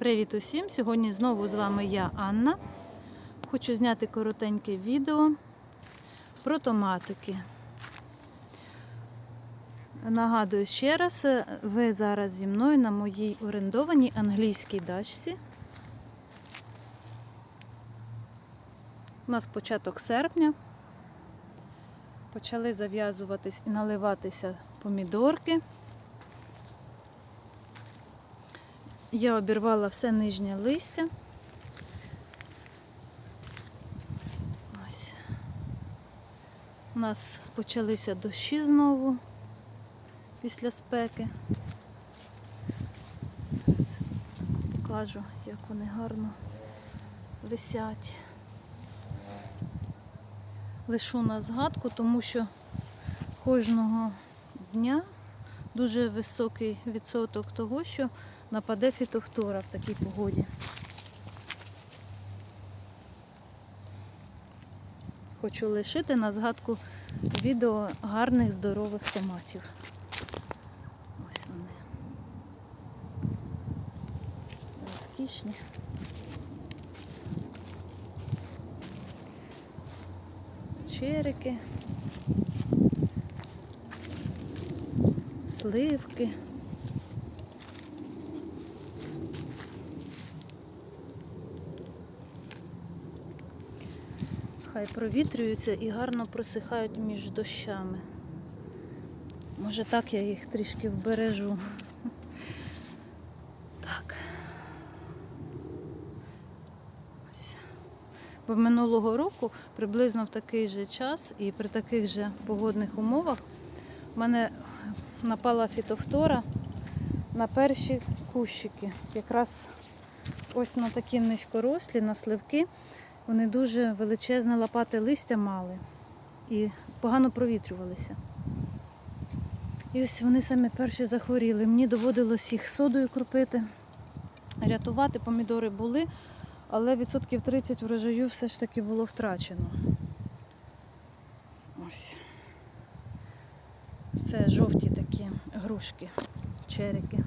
Привіт усім! Сьогодні знову з вами я, Анна. Хочу зняти коротеньке відео про томатики. Нагадую ще раз, ви зараз зі мною на моїй орендованій англійській дачці. У нас початок серпня. Почали зав'язуватись і наливатися помідорки. Я обірвала все нижнє листя. Ось. У нас почалися дощі знову після спеки. Зараз покажу, як вони гарно висять. Лишу на згадку, тому що кожного дня дуже високий відсоток того, що нападе фітофтора в такій погоді. Хочу лишити на згадку відео гарних здорових томатів. Ось вони. Розкішні. Черики. Сливки. Хай провітрюються і гарно просихають між дощами. Може так я їх трішки вбережу. Так. Ось. Бо минулого року приблизно в такий же час і при таких же погодних умовах в мене напала фітофтора на перші кущики. Якраз ось на такі низькорослі, на сливки. Вони дуже величезне лопати листя мали і погано провітрювалися. І ось вони самі перші захворіли. Мені доводилось їх содою кропити. Рятувати помідори були, але відсотків 30 врожаю все ж таки було втрачено. Ось. Це жовті такі грушки, черики.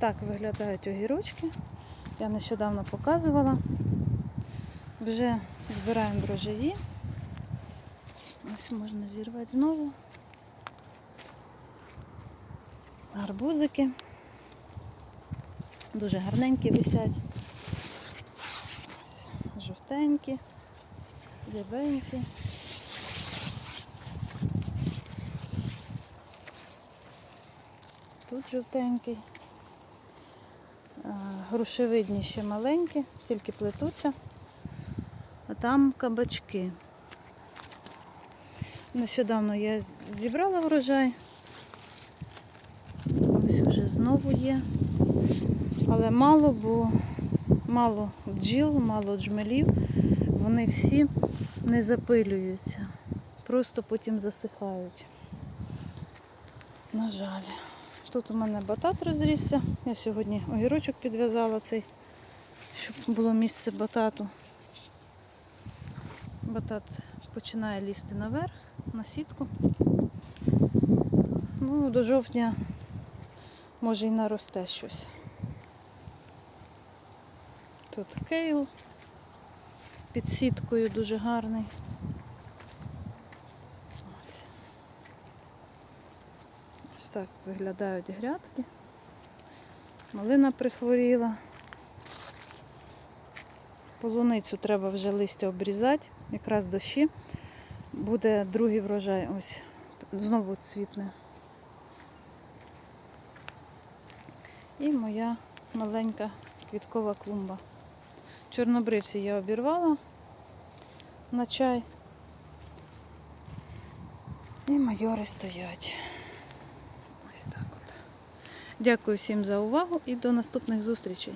Так виглядають огірочки. Я нещодавно показувала. Вже збираємо врожаї. Ось можна зірвати знову. Гарбузики. Дуже гарненькі висять. Ось, жовтенькі, лівенькі. Тут жовтенький. А, Грушевидні ще маленькі, тільки плетуться. А там кабачки. Нещодавно я зібрала врожай. Ось вже знову є. Але мало, бо мало бджіл, мало джмелів. Вони всі не запилюються. Просто потім засихають. На жаль. Тут у мене батат розрісся. Я сьогодні огірочок підв'язала цей, щоб було місце батату. Батат починає лізти наверх, на сітку. Ну, до жовтня може і наросте щось. Тут кейл під сіткою дуже гарний. Ось. Ось так виглядають грядки. Малина прихворіла. Полуницю треба вже листя обрізати, якраз дощі. Буде другий врожай. Ось знову цвітне. І моя маленька квіткова клумба. Чорнобривці я обірвала на чай. І майори стоять. Дякую всім за увагу і до наступних зустрічей.